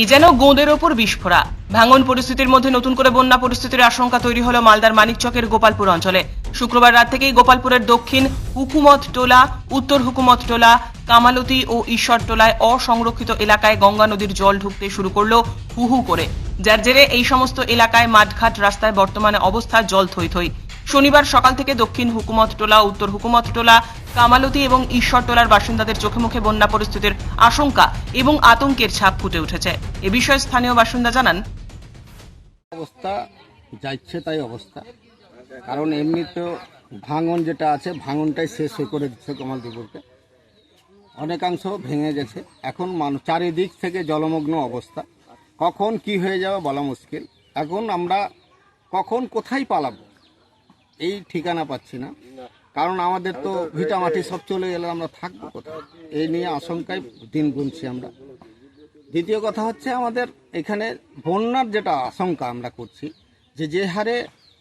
এই যেন গোঁদের ওপর বিস্ফোরা। ভাঙন পরিস্থিতির মধ্যে নতুন করে বন্যা পরিস্থিতির আশঙ্কা তৈরি হলো মালদার মানিকচকের গোপালপুর অঞ্চলে। শুক্রবার রাত থেকেই গোপালপুরের দক্ষিণ হুকুমত টোলা, উত্তর হুকুমত টোলা, কামালতি ও ঈশ্বর টোলায় অসংরক্ষিত এলাকায় গঙ্গা নদীর জল ঢুকতে শুরু করল হু হু করে। যার জেরে এই সমস্ত এলাকায় মাঠঘাট রাস্তায় বর্তমানে অবস্থা জল থই থই। শনিবার সকাল থেকে দক্ষিণ হুকুমত টোলা, উত্তর হুকুমত টোলা, কামালতি এবং ঈশ্বরটোলার বাসিন্দাদের চোখে মুখে বন্যা পরিস্থিতির আশঙ্কা এবং আতঙ্কের ছাপ ফুটে উঠেছে। এ বিষয়ে স্থানীয় বাসিন্দা জানান, অবস্থা যাচ্ছে তাই অবস্থা। কারণ এমনিতেও ভাঙন যেটা আছে, ভাঙনটাই শেষ হয়ে করে দিচ্ছে কমালদীপুরকে অনেকাংশ ভেঙে গেছে। এখন মানুষ চারিদিক থেকে জলমগ্ন অবস্থা। কখন কি হয়ে যাবে বলা মুশকিল। এখন আমরা কখন কোথায় পালাবো? এই ঠিকানা পাচ্ছি না। কারণ আমাদের তো ভিটা মাটি সব চলে গেলে আমরা থাকব কোথায়? এই নিয়ে আশঙ্কায় দিন গুনছি আমরা। দ্বিতীয় কথা হচ্ছে আমাদের এখানে বন্যার যেটা আশঙ্কা আমরা করছি যে যে হারে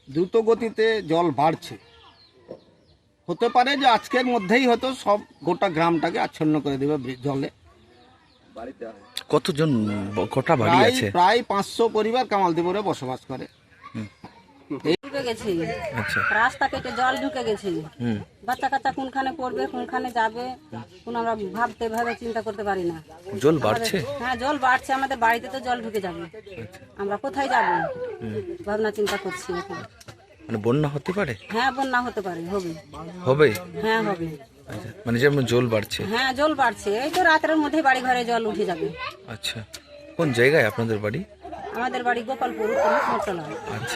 দ্রুত গতিতে জল বাড়ছে। হতে পারে যে আজকের মধ্যেই হয়তো সব গোটা গ্রামটাকে আচ্ছন্ন করে দেবে জলে। কতজন কটা বাড়ি প্রায় আছে? প্রায় পাঁচশো পরিবার কামালদিপুরে বসবাস করে। গেছে। আচ্ছা। রাস্তা কেটে জল ঢুকে গেছে। বাচ্চা কাচ্চা কোনখানে পড়বে কোনখানে যাবে কোন আমরা ভাবতে ভাবে চিন্তা করতে পারি না। জল বাড়ছে? হ্যাঁ জল বাড়ছে আমাদের বাড়িতে তো জল ঢুকে যাবে। আমরা কোথায় যাব? ভাবনা চিন্তা করছি এখন। মানে বন্যা হতে পারে? হ্যাঁ বন্যা হতে পারে হবে। হবে? হ্যাঁ হবে। আচ্ছা মানে যেমন জল বাড়ছে। হ্যাঁ জল বাড়ছে। এই তো রাতের মধ্যে বাড়ি ঘরে জল উঠে যাবে। আচ্ছা। কোন জায়গায় আপনাদের বাড়ি? আমাদের বাড়ি গোপালপুর আচ্ছা।